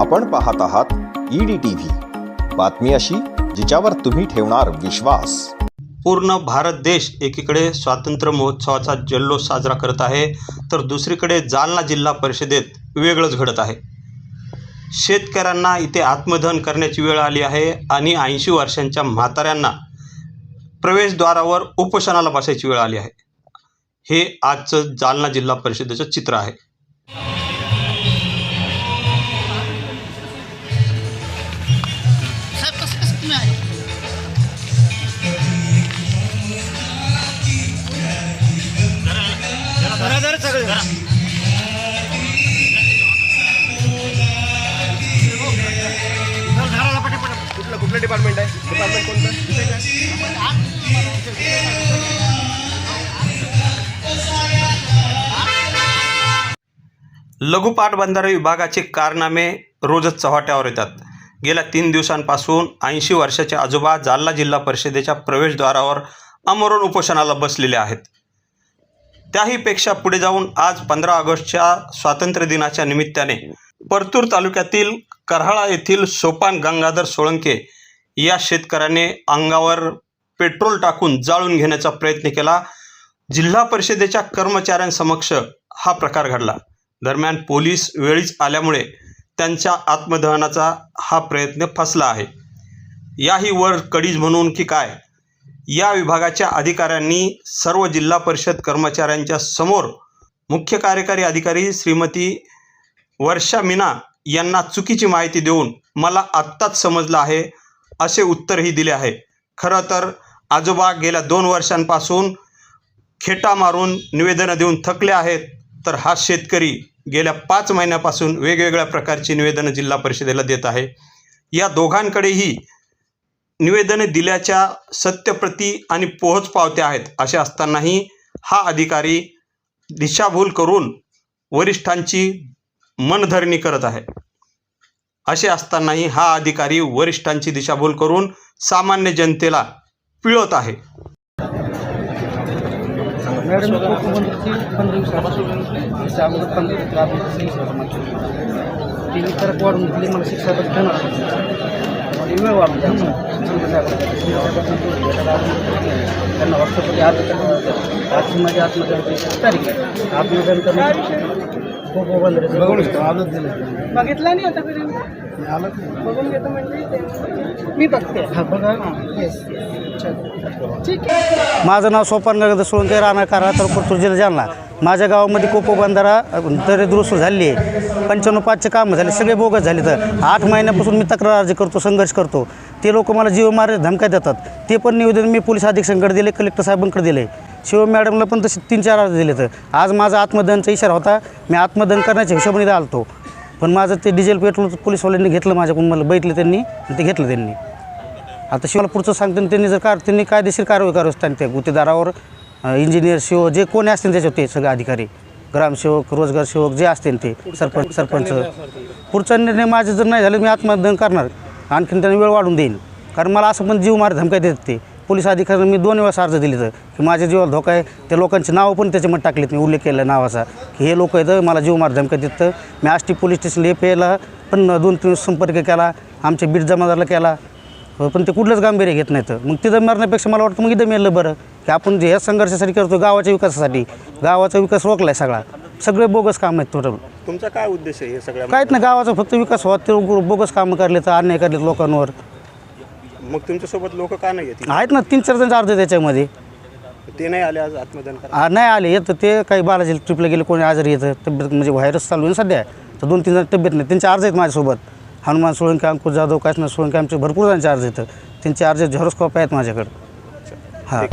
आपण पाहत आहात ईडी टीव्ही बातमी अशी जिच्यावर तुम्ही ठेवणार विश्वास. पूर्ण भारत देश एकीकडे स्वातंत्र्य महोत्सवाचा जल्लोष साजरा करत आहे तर दुसरीकडे जालना जिल्हा परिषदेत वेगळंच घडत आहे. शेतकऱ्यांना इथे आत्मदहन करण्याची वेळ आली आहे आणि ऐंशी वर्षांच्या म्हाताऱ्यांना प्रवेशद्वारावर उपोषणाला बसायची वेळ आली आहे. हे आजचं जालना जिल्हा परिषदेचं चित्र आहे. आहे कुठलं कुठलं डिपार्टमेंट आहे? डिपार्टमेंट कोणतं? पाटबंधारे विभागाचे कारनामे रोजच चव्हाट्यावर येतात. गेल्या तीन दिवसांपासून ऐंशी वर्षाचे आजोबा जालना जिल्हा परिषदेच्या प्रवेशद्वारावर अमरण उपोषणाला बसलेले आहेत. त्याहीपेक्षा पुढे जाऊन आज पंधरा ऑगस्टच्या स्वातंत्र्य दिनाच्या निमित्ताने परतूर तालुक्यातील करहाळा येथील सोपान गंगाधर सोळंके या शेतकऱ्याने अंगावर पेट्रोल टाकून जाळून घेण्याचा प्रयत्न केला. जिल्हा परिषदेच्या कर्मचाऱ्यांसमक्ष हा प्रकार घडला. दरम्यान पोलीस वेळीच आल्यामुळे त्यांच्या आत्मदहनाचा हा प्रयत्न फसला आहे. याही वर कडीज म्हणून की काय? या विभागाच्या अधिकाऱ्यांनी सर्व जिल्हा परिषद कर्मचाऱ्यांच्या समोर मुख्य कार्यकारी अधिकारी श्रीमती वर्षा मीना यांना चुकीची माहिती देऊन मला आत्ताच समजलं आहे असे उत्तरही दिले आहे. खरं तर आजोबा गेल्या दोन वर्षांपासून खेटा मारून निवेदनं देऊन थकले आहेत तर हा शेतकरी गेल्या पाच महिन्यापासून वेगवेगळ्या प्रकारची निवेदनं जिल्हा परिषदेला देत आहे. या दोघांकडेही निवेदने दिल्याच्या सत्यप्रती आणि पोहोच पावत्या आहेत असे असतानाही हा अधिकारी दिशाभूल करून वरिष्ठांची मनधरणी करत आहे. असे असतानाही हा अधिकारी वरिष्ठांची दिशाभूल करून सामान्य जनतेला पिळत आहे. मॅडम कोकणबंदरची पंधरा दिवसापासून त्याच्या अगोदर पंधरा तिने परत वाढून दिली मला शिक्षा पण देणार मला करणं बघून आलंच दिलं बघितलं नाही आतापर्यंत बघून घेतो म्हणजे ते- मी बघते. हा बघा. येस ठीक आहे. माझं नाव सोपान गगद सोळंके राहणार कारा तर परतूर जिल्हा जालना. माझ्या गावामध्ये कोको बंधारा तरी दुरुस्त झाली आहे. पंच्याण्णव पाचचे कामं झाले सगळे बोगस झाले तर. आठ महिन्यापासून मी तक्रार अर्ज करतो संघर्ष करतो. ते लोक मला जीव मारे धमक्या देतात. ते पण निवेदन मी पोलीस अधीक्षकांकडे दिले कलेक्टर साहेबांकडे दिले. शिव मॅडमला पण तसे तीन चार अर्ज दिले तर आज माझा आत्मदहनचा इशारा होता मी आत्मदहन करण्याच्या हिशोबाने इथं आलतो. पण माझं ते डिझेल पेट्रोल पोलीसवाल्यांनी घेतलं माझ्याकडून मला बैठले त्यांनी आणि ते घेतलं त्यांनी. आता शिवाला पुढचं सांगते त्यांनी जर कार त्यांनी कायदेशीर कारवाई करावं असताना त्या गुत्तेदारावर इंजिनियर शिव जे कोणी असतील त्याच्यावर ते सगळे अधिकारी ग्रामसेवक रोजगार सेवक जे असतील ते सरपंच सरपंच. पुढचा निर्णय माझे जर नाही झालं मी आत्मदहन करणार. आणखीन त्यांना वेळ वाढून देईन. कारण मला असं पण जीव मार धमक्या देतात ते. पोलीस अधिकाऱ्यांना मी दोन वेळेस अर्ज दिले तर की माझ्या जीवाला धोका आहे. त्या लोकांची नावं पण त्याच्यामध्ये टाकलीत मी उल्लेख केला नावाचा. की हे लोक आहेत मला जीव मार धमक्या देतं मी आष्टी पोलीस स्टेशनला एफ एला पण दोन तीन संपर्क केला आमच्या बीड जमादारला केला. हो, पण ते कुठलंच गांभीर्य घेत नाहीत. मग तिथं मरण्यापेक्षा मला वाटतं मग इथं मेलं बरं की आपण जे ह्या संघर्षासाठी करतो गावाच्या विकासासाठी. गावाचा विकास रोखला आहे सगळा. सगळे बोगस काम आहेत टोटल तुमचा काय उद्देश आहे हे सगळ्या काहीच नाही गावाचा फक्त विकास व्हावा ते बोगस कामं करले तर अन्याय करले लोकांवर. मग तुमच्यासोबत लोक का नाही येतील आहेत ना तीन चार जण अर्ज त्याच्यामध्ये. ते नाही आले आज आत्मदान करा आ, नाही आले. येतं ते काही बालाजी ट्रिपला गेले कोणी आजारी येतं तब्येत म्हणजे व्हायरस चालू आहे ना सध्या. तर दोन तीन जण तब्येत नाही. त्यांचे अर्ज आहेत माझ्यासोबत. हनुमान सोळंके अंकुश जाधव काशनाथ सोळंके आमचे भरपूर जणांचे अर्ज येतं त्यांचे अर्ज झेरोस्कॉप आहेत माझ्याकडं. हां.